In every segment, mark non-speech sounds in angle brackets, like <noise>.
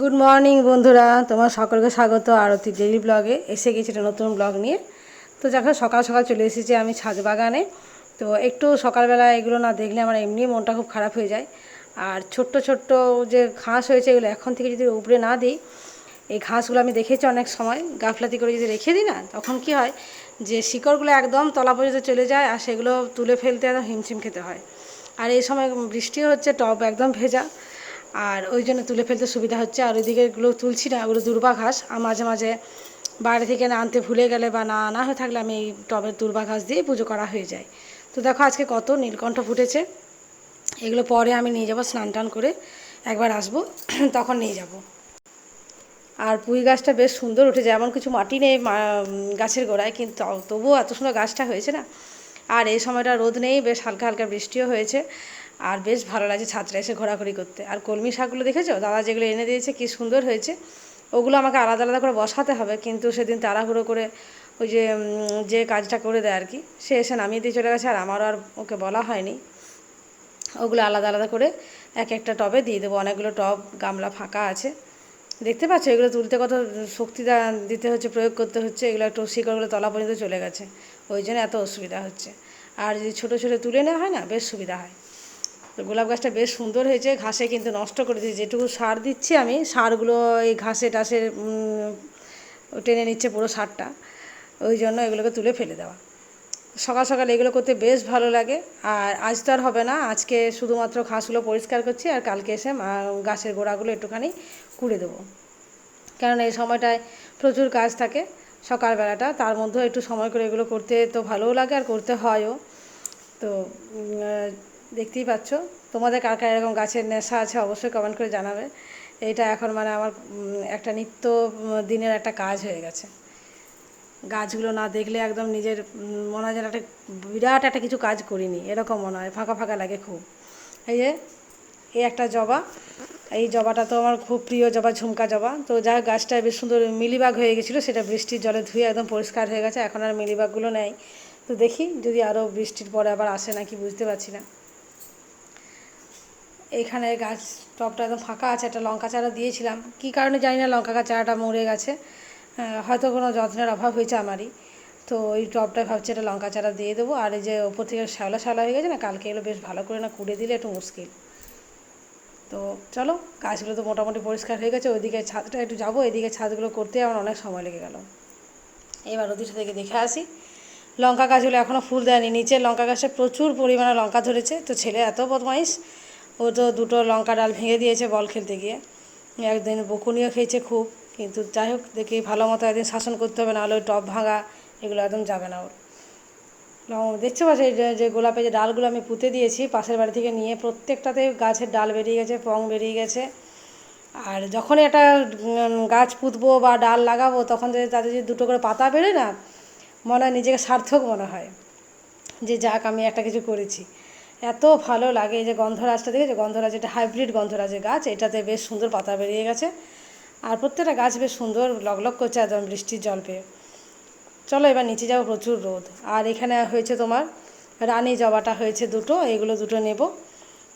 Good morning বন্ধুরা। তোমার সকলকে স্বাগত আরতি ডেইলি ব্লগে এসে গেছি একটা নতুন ব্লগ নিয়ে। তো দেখো, সকাল সকাল চলে এসেছি আমি ছাদ বাগানে। তো একটু সকালবেলা এগুলো না দেখলে আমার এমনি মনটা খুব খারাপ হয়ে যায়। আর ছোট্ট ছোট্ট যে ঘাস হয়েছে এগুলো এখন থেকে যদি উপরে না দিই, এই ঘাসগুলো আমি দেখেছি অনেক সময়। গাফলাতি করে যদি রেখে দিই না, তখন কি হয় যে শিকড়গুলো একদম তলা পর্যন্ত চলে যায় আর সেগুলো তুলে ফেলতে একদম হিমশিম খেতে হয়। আর এই সময় বৃষ্টি হচ্ছে, টব একদম ভেজা। আর ওই জন্য তুলে ফেলতে সুবিধা হচ্ছে। আর ওইদিকে এগুলো তুলছি না ওগুলো দুর্বা ঘাস মাঝে মাঝে বাইরে থেকে না আনতে ভুলে গেলে বা না আনা হয়ে থাকলে আমি এই টবের দুর্বা ঘাস দিয়ে পুজো করা হয়ে যায়। তো দেখো আজকে কত নীলকণ্ঠ ফুটেছে। এগুলো পরে আমি নিয়ে যাব স্নান টান করে। একবার আসব, <clears throat> তখন নিয়ে যাব। আর পুঁই গাছটা বেশ সুন্দর উঠেছে। এমন কিছু মাটি নেই গাছের গোড়ায়, কিন্তু তবুও এত সুন্দর গাছটা হয়েছে না। আর এই সময়টা রোদ নেই, বেশ হালকা হালকা বৃষ্টিও হয়েছে। আর বেশ ভালো লাগছে ছাত্রা এসে ঘোরাঘুরি করতে। আর কলমি শাকগুলো দেখেছ? দাদা যেগুলো এনে দিয়েছে, কি সুন্দর হয়েছে। ওগুলো আমাকে আলাদা আলাদা করে বসাতে হবে, কিন্তু সেদিন তাড়াহুড়ো করে ওই যে যে কাজটা করে দেয় আর কি, সে এসে নামিয়ে দিয়ে চলে গেছে, আর আমারও আর ওকে বলা হয়নি। ওগুলো আলাদা আলাদা করে এক একটা টবে দিয়ে দেবো। অনেকগুলো টব, গামলা ফাঁকা আছে। দেখতে পাচ্ছ? এগুলো তুলতে কত শক্তি দিতে হচ্ছে, প্রয়োগ করতে হচ্ছে। এগুলো একটু শিকড়গুলো তলা পর্যন্ত চলে গেছে। ওই জন্য এত অসুবিধা হচ্ছে। আর যদি ছোটো ছোটো তুলে নেওয়া হয় না, বেশ সুবিধা হয়। তো গোলাপ গাছটা বেশ সুন্দর হয়েছে, ঘাসে কিন্তু নষ্ট করে দিয়েছে। যেটুকু সার দিচ্ছি আমি, সারগুলো এই ঘাসে টাসে টেনে নিচ্ছে পুরো সারটা। ওই জন্য এগুলোকে তুলে ফেলে দেওয়া। সকাল সকাল এগুলো করতে বেশ ভালো লাগে। আর আজ তো আর হবে না, আজকে শুধুমাত্র ঘাসগুলো পরিষ্কার করছি আর কালকে এসে গাছের গোড়াগুলো একটুখানি কুড়ে দেবো। কারণ এই সময়টায় প্রচুর কাজ থাকে। সকালবেলাটা, তার মধ্যেও একটু সময় করে এগুলো করতে তো ভালোও লাগে আর করতে হয়ও। তো দেখতেই পাচ্ছ। তোমাদের কার কার এরকম গাছের নেশা আছে অবশ্যই কমেন্ট করে জানাবে। এটা এখন মানে আমার একটা নিত্য দিনের একটা কাজ হয়ে গেছে। গাছগুলো না দেখলে একদম নিজের মনে হয় যেন একটা বিরাট একটা কিছু কাজ করিনি। এরকম মনে হয়, ফাঁকা ফাঁকা লাগে খুব। এই যে, এই একটা জবা। এই জবাটা তো আমার খুব প্রিয় জবা, ঝুমকা জবা। তো যা গাছটা বেশ সুন্দর মিলিবাগ হয়ে গেছিল, সেটা বৃষ্টির জলে ধুয়ে একদম পরিষ্কার হয়ে গেছে, এখন আর মিলিবাগগুলো নেই। তো দেখি যদি আরও বৃষ্টির পরে আবার আসে নাকি, বুঝতে পারছি না। এইখানে গাছ টবটা একদম ফাঁকা আছে, একটা লঙ্কা চারা দিয়েছিলাম। কী কারণে জানি না, লঙ্কা চারাটা মরে গেছে। হয়তো কোনো যত্নের অভাব হয়েছে আমারই। তো ওই টবটায় ভাবছি একটা লঙ্কা চারা দিয়ে দেবো, আর এই যে ওপর থেকে শ্যাওলা শ্যাওলা হয়ে গেছে না, কালকে এগুলো বেশ ভালো করে না কুড়ে দিলে একটু মুশকিল। তো চলো গাছগুলো তো মোটামুটি পরিষ্কার হয়ে গেছে, ওইদিকে ছাদটা একটু যাব, এদিকে ছাদগুলো করতে আমার অনেক সময় লেগে গেল। এবার ওদিকটা থেকে দেখে আসি। লঙ্কা গাছগুলো এখনও ফুল দেয়নি, নিচে লঙ্কা গাছে প্রচুর পরিমাণে লঙ্কা ধরেছে, তো ছেলে এত বদমাইশ, ও তো দুটো লঙ্কা ডাল ভেঙে দিয়েছে বল খেলতে গিয়ে। একদিন বকুনিও খেয়েছে খুব, কিন্তু যাই হোক, দেখি ভালো মতো একদিন শাসন করতে হবে, নাহলে ওই টপ ভাঙা এগুলো একদম যাবে না ওর। দেখতে পাচ্ছ এই যে- যে গোলাপের যে ডালগুলো আমি পুঁতে দিয়েছি, পাশের বাড়ি থেকে নিয়ে প্রত্যেকটাতে গাছের ডাল বেরিয়ে গেছে পং বেরিয়ে গেছে। আর যখনই একটা গাছ পুঁতবো বা ডাল লাগাবো, তখন যদি তাদের যদি দুটো করে পাতা বেরোয় না, মনে হয় নিজেকে সার্থক মনে হয় যে যাক, আমি একটা কিছু করেছি। এত ভালো লাগে এই যে গন্ধরাজটা, দেখেছ? গন্ধরাজ, এটা হাইব্রিড গন্ধরাজের গাছ, এটাতে বেশ সুন্দর পাতা বেরিয়ে গেছে। আর প্রত্যেকটা গাছ বেশ সুন্দর লগলগ করছে একদম বৃষ্টির জল পেয়ে। চলো এবার নিচে যাব প্রচুর রোদ। আর এখানে হয়েছে তোমার রানী জবাটা হয়েছে দুটো এগুলো দুটো নেব।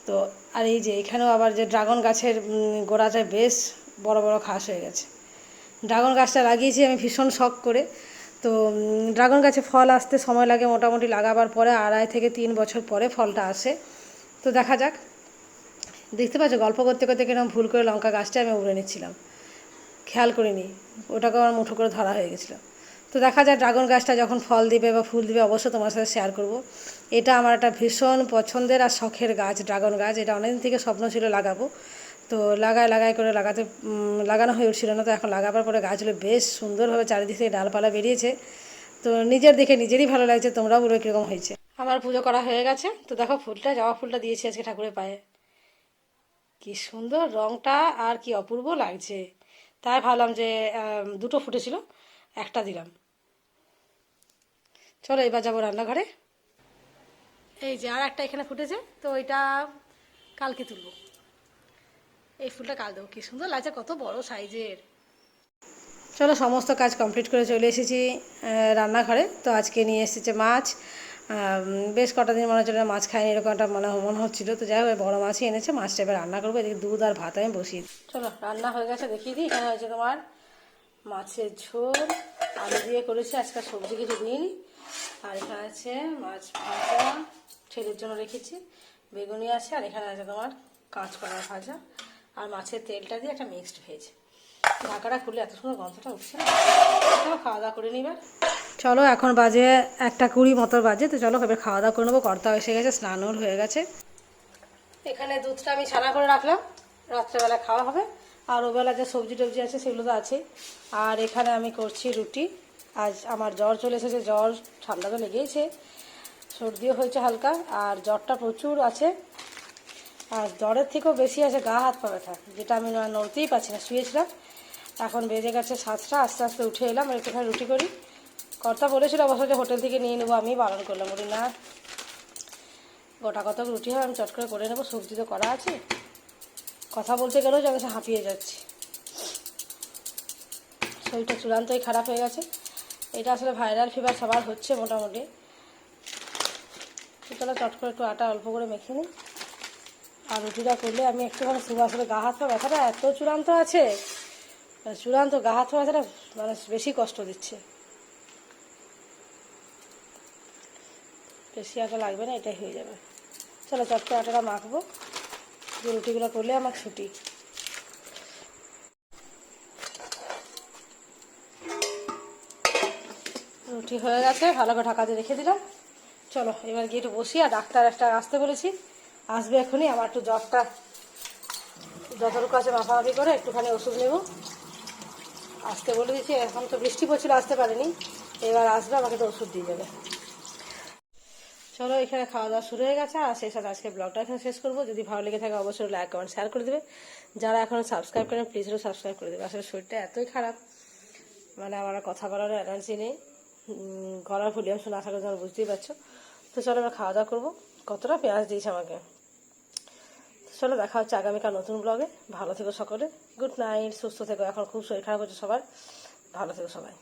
তো আর এই যে এখানেও আবার যে ড্রাগন গাছের উম, গোড়াটায় বেশ বড় বড় ঘাস হয়ে গেছে। ড্রাগন গাছটা লাগিয়েছি আমি ভীষণ শখ করে। তো ড্রাগন গাছে ফল আসতে সময় লাগে মোটামুটি লাগাবার পরে আড়াই থেকে তিন বছর পরে ফলটা আসে। তো দেখা যাক। দেখতে পাচ্ছ গল্প করতে করতে কীরকম ভুল করে লঙ্কা গাছটা আমি উড়ে নিচ্ছিলাম। খেয়াল করিনি ওটাকে আমার মুঠো করে ধরা হয়ে গেছিল। তো দেখা যায় ড্রাগন গাছটা যখন ফল দিবে বা ফুল দিবে, অবশ্যই তোমার সাথে শেয়ার করব। এটা আমার একটা ভীষণ পছন্দের আর শখের গাছ ড্রাগন গাছ। এটা অনেকদিন থেকে স্বপ্ন ছিল লাগাবো। তো লাগায় লাগায় করে লাগাতে লাগানো হয়ে উঠছিল না, তো এখন লাগাবার পরে গাছগুলো বেশ সুন্দরভাবে চারিদিক থেকে ডালপালা বেরিয়েছে। তো নিজের দেখে নিজেরই ভালো লাগছে, তোমরাও বলবে কীরকম হয়েছে। আমার পুজো করা হয়ে গেছে। তো দেখো, ফুলটা, জবা ফুলটা দিয়েছি আজকে ঠাকুরের পায়ে। কি সুন্দর রংটা আর কি অপূর্ব লাগছে। তাই ভাবলাম যে দুটো ফুটেছিল, একটা দিলাম। চলো এবার যাব রান্নাঘরে। এই যে আর একটা এখানে ফুটেছে তো এটা কালকে তুলবো। এই ফুলটা কাল দেবো কি সুন্দর লাগছে কত বড় সাইজের। চলো সমস্ত কাজ কমপ্লিট করে চলে এসেছি রান্নাঘরে। তো আজকে নিয়ে এসেছে মাছ। বেশ কটা দিন মনে হচ্ছে না মাছ খাইনি এরকম একটা মনে মনে হচ্ছিল। তো যাই হোক বড়ো মাছই এনেছে মাছটা এবার রান্না করব এদিকে দুধ আর ভাত আমি বসিয়ে দিই। চলো রান্না হয়ে গেছে দেখিয়ে দিই এখানে হয়েছে তোমার মাছের ঝোল, আলু দিয়ে করেছি আজকাল সবজি কিছু দিইনি। আর এখানে আছে মাছ ভাজা, ছেলের জন্য রেখেছি, বেগুনি আছে, আর এখানে আছে তোমার কাঁচকলা ভাজা। আর মাছের তেলটা দিয়ে একটা মিক্সড ভেজ ঢাকাটা খুলে এত সুন্দর গন্ধটা উঠছে খাওয়া দাওয়া করে নিবার চলো, এখন বাজে একটা কুড়ি মতো বাজে, তো চলো এবার খাওয়া দাওয়া করে নেব। কর্তা এসে গেছে স্নানও হয়ে গেছে। এখানে দুধটা আমি ছানা করে রাখলাম। রাত্রেবেলা খাওয়া হবে। আর ওবেলা যে সবজি টবজি আছে সেগুলো তো আছে। আর এখানে আমি করছি রুটি। আজ আমার জ্বর চলে এসেছে, জ্বর ঠান্ডা তো লেগেইছে। সর্দিও হয়েছে হালকা, আর জ্বরটা প্রচুর আছে। আর জ্বরের থেকেও বেশি আছে গা, হাত, পা ব্যথা, যেটা আমি নড়তেই পারছি না, শুয়েছিলাম। এখন বেজে গেছে সাতটা, আস্তে আস্তে উঠে এলাম একটুখানি রুটি করি। কর্তা বলেছিল অবশ্য যে হোটেল থেকে নিয়ে নেব আমি বারণ করলাম। বলি, না, গোটা কত রুটি হয়, আমি চট করে করে নেব, সবজি তো করা আছে। কথা বলতে গেলেও যেন হাঁপিয়ে যাচ্ছি। শরীরটা চূড়ান্তই খারাপ হয়ে গেছে। এটা আসলে ভাইরাল ফিভার সবার হচ্ছে মোটামুটি। সুতরাং চট করে একটু আটা অল্প করে মেখে নিই। আর রুটিটা করলে আমি একটুখানি শুধু আসলে গা হাত ব্যথাটা এত চূড়ান্ত আছে মানে চূড়ান্ত গা হাত ব্যথাটা মানে বেশি কষ্ট দিচ্ছে। বেশি আটা লাগবে না, এটাই হয়ে যাবে। চলো চট করে আটাটা মাখবো। রুটিগুলো করলে আমার ছুটি। রুটি হয়ে গেছে, ভালো করে ঢাকা দিয়ে রেখে দিলাম। চলো, এবার গিয়ে একটু বসি আর ডাক্তার একটা আসতে বলেছি। আসবে এখনই, আমার একটু জ্বরটা যতটুকু আছে মাপামাপি করে একটুখানি ওষুধ নেব। আসতে বলে দিচ্ছি এখন তো বৃষ্টি পড়ছিল, আসতে পারেনি। এবার আসবে, আমাকে তো ওষুধ দিয়ে যাবে চলো, এখানে খাওয়া দাওয়া শুরু হয়ে গেছে। আর সেই সাথে আজকে ব্লগটা এখানে শেষ করব। যদি ভালো লেগে থাকে অবশ্যই লাইক, কমেন্ট শেয়ার করে দেবে। যারা এখনও সাবস্ক্রাইব করেন প্লিজ সাবস্ক্রাইব করে দেবে। আসলে শরীরটা এতই খারাপ। মানে আমার কথা বলার এনার্জি নেই। গলার ভলিউম শুনে আশা করি তোমরা বুঝতেই পারছ। তো চলো আমরা খাওয়া দাওয়া করব। কতটা পেঁয়াজ দিয়েছে আমাকে? চলো, দেখা হচ্ছে আগামীকাল নতুন ব্লগে ভালো থেকো সকলে। গুড নাইট সুস্থ থেকো। এখন খুব শরীর খারাপ হচ্ছে সবার। ভালো থেকো সবাই।